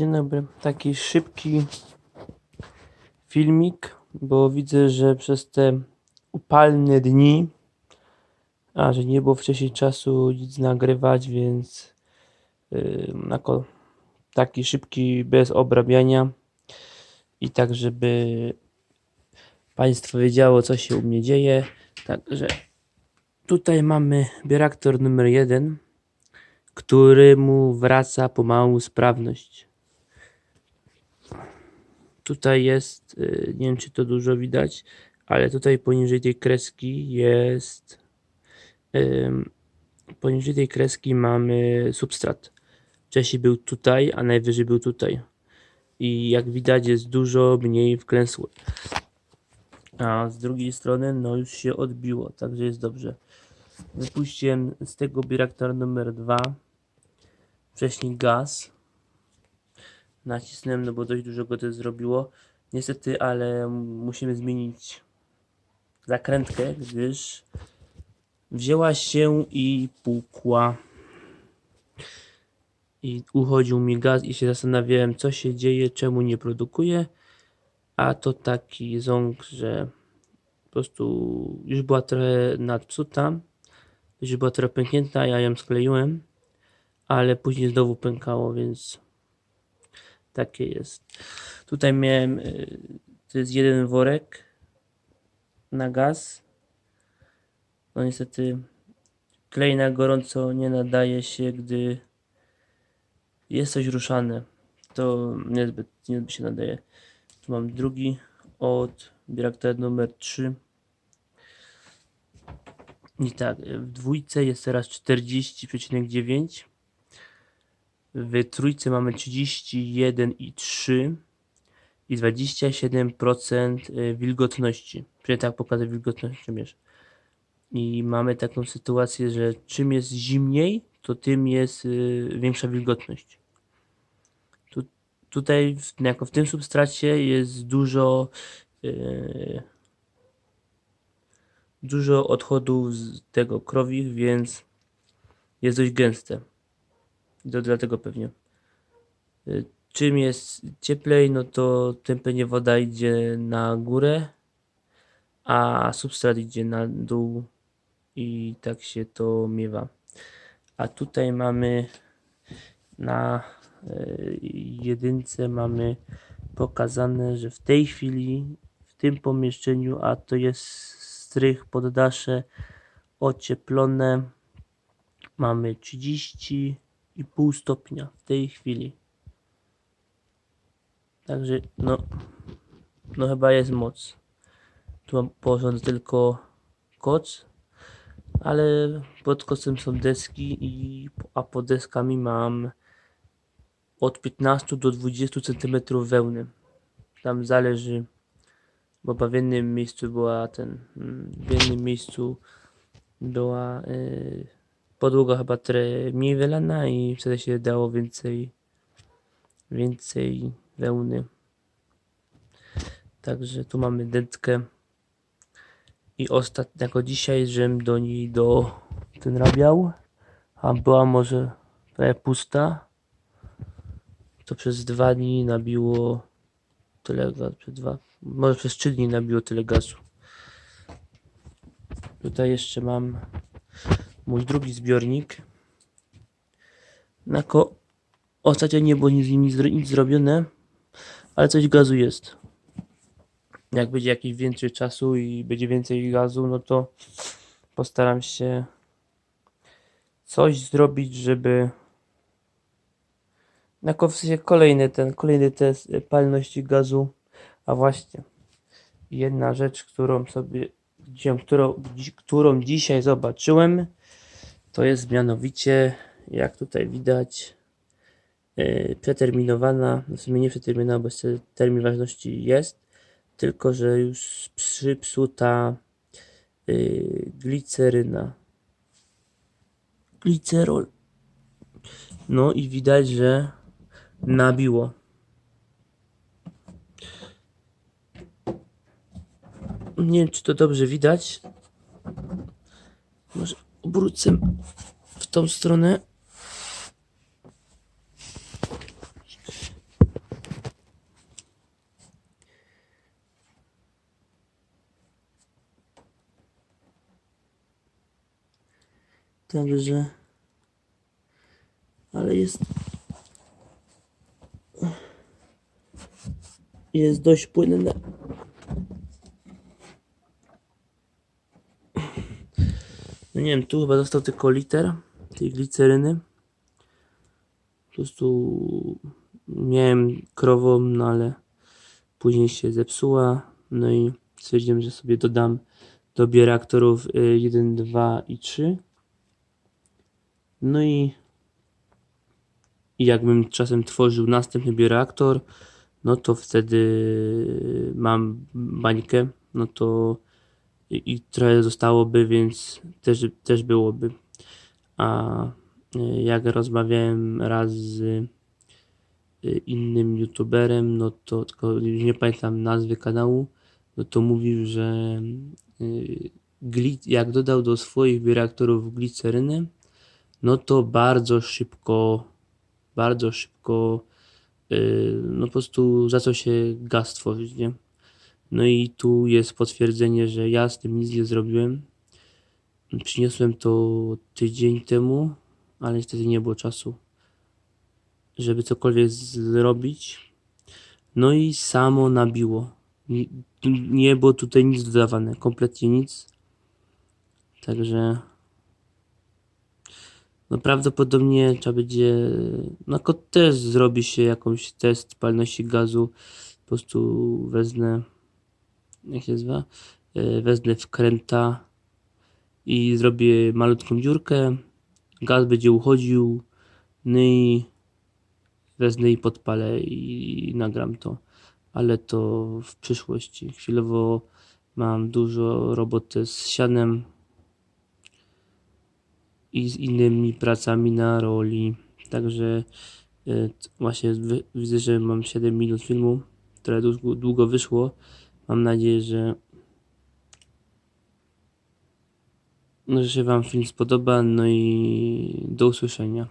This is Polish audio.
Dzień dobry. Taki szybki filmik, bo widzę, że przez te upalne dni, a że nie było wcześniej czasu nic nagrywać, więc yy, jako taki szybki, bez obrabiania i tak, żeby Państwo wiedziało, co się u mnie dzieje. Także tutaj mamy bioreaktor numer jeden, któremu wraca pomału sprawność. Tutaj jest, y, nie wiem czy to dużo widać, ale tutaj poniżej tej kreski jest, poniżej tej kreski mamy substrat. Wcześniej był tutaj, a najwyżej był tutaj. I jak widać jest dużo mniej wklęsły. A z drugiej strony no już się odbiło, także jest dobrze. Wypuściłem z tego bioreaktor numer 2 wcześniej gaz. Nacisnąłem, no bo dość dużo go to zrobiło. Niestety, ale musimy zmienić zakrętkę, gdyż wzięła się i pukła. I uchodził mi gaz i się zastanawiałem, co się dzieje, czemu nie produkuje. A to taki ząg, że po prostu już była trochę nadpsuta, już była trochę pęknięta, ja ją skleiłem, ale później znowu pękało, więc takie jest. Tutaj miałem, y, to jest jeden worek na gaz. No niestety klej na gorąco nie nadaje się, gdy jest coś ruszane. To niezbyt, niezbyt się nadaje. Tu mam drugi od bioreaktora numer 3. I tak, w dwójce jest teraz 40,9. W trójce mamy 31,3 i 27% y, wilgotności. Czyli tak pokażę wilgotność mierz. I mamy taką sytuację, że czym jest zimniej, to tym jest y, większa wilgotność. Tu, tutaj, jako w tym substracie, jest dużo y, dużo odchodów z tego krowich, więc jest dość gęste. To dlatego pewnie. Y, Czym jest cieplej, no to tym pewnie woda idzie na górę, a substrat idzie na dół i tak się to miewa. A tutaj mamy na y, jedynce mamy pokazane, że w tej chwili w tym pomieszczeniu, a to jest strych poddasze ocieplone, mamy 30,5 stopnia w tej chwili. Także no, no chyba jest moc. Tu mam położony tylko koc, ale pod kocem są deski, i, a pod deskami mam od 15 do 20 cm wełny. Tam zależy, bo w jednym miejscu była ten, mm, w jednym miejscu była y, podłoga chyba trochę mniej wylana i wtedy się dało więcej więcej wełny. Także tu mamy dętkę i ostatnio jako dzisiaj, żem do niej do ten rabiał, a była może prawie pusta, to przez dwa dni nabiło tyle gazu, przez dwa, może przez trzy dni nabiło tyle gazu. Tutaj jeszcze mam mój drugi zbiornik. Jako ostatnio nie było nic nic, zro- nic zrobione, ale coś gazu jest. Jak będzie jakiś więcej czasu i będzie więcej gazu, no to postaram się coś zrobić, żeby na ko- w sensie kolejny ten, kolejny test palności gazu. A właśnie, jedna rzecz, którą sobie, którą, którą dzisiaj zobaczyłem, to jest mianowicie, jak tutaj widać, yy, przeterminowana, w sumie nie przeterminowana, bo termin ważności jest, tylko że już przypsuta yy, gliceryna. Glicerol. No i widać, że nabiło. Nie wiem, czy to dobrze widać. Może obrócę w tą stronę. Dobrze. Ale jest... Jest dość płynne. No nie wiem, tu chyba został tylko liter tej gliceryny. Po prostu miałem krową, no ale później się zepsuła. No i stwierdziłem, że sobie dodam do bioreaktorów y, 1, 2 i 3. No i, i jakbym czasem tworzył następny bioreaktor, no to wtedy mam bańkę, no to i, trochę zostałoby, więc też, też byłoby. A y, jak rozmawiałem raz z y, innym youtuberem, no to tylko już nie pamiętam nazwy kanału, no to mówił, że gli- jak dodał do swoich bioreaktorów glicerynę, no to bardzo szybko, bardzo szybko, no po prostu zaczął się gaz tworzyć, nie? No i tu jest potwierdzenie, że ja z tym nic nie zrobiłem. Przyniosłem to tydzień temu, ale niestety nie było czasu, żeby cokolwiek zrobić. No i samo nabiło. Nie, było tutaj nic dodawane, kompletnie nic. Także no prawdopodobnie trzeba będzie, no też zrobi się jakąś test palności gazu. Po prostu wezmę, jak się nazywa, E, wezmę wkręta i zrobię malutką dziurkę. Gaz będzie uchodził, no i wezmę i podpalę i nagram to. Ale to w przyszłości. Chwilowo mam dużo roboty z sianem i z innymi pracami na roli. Także e, właśnie widzę, że mam 7 minut filmu, które długo wyszło. Mam nadzieję, że, no, że się Wam film spodoba. No i do usłyszenia.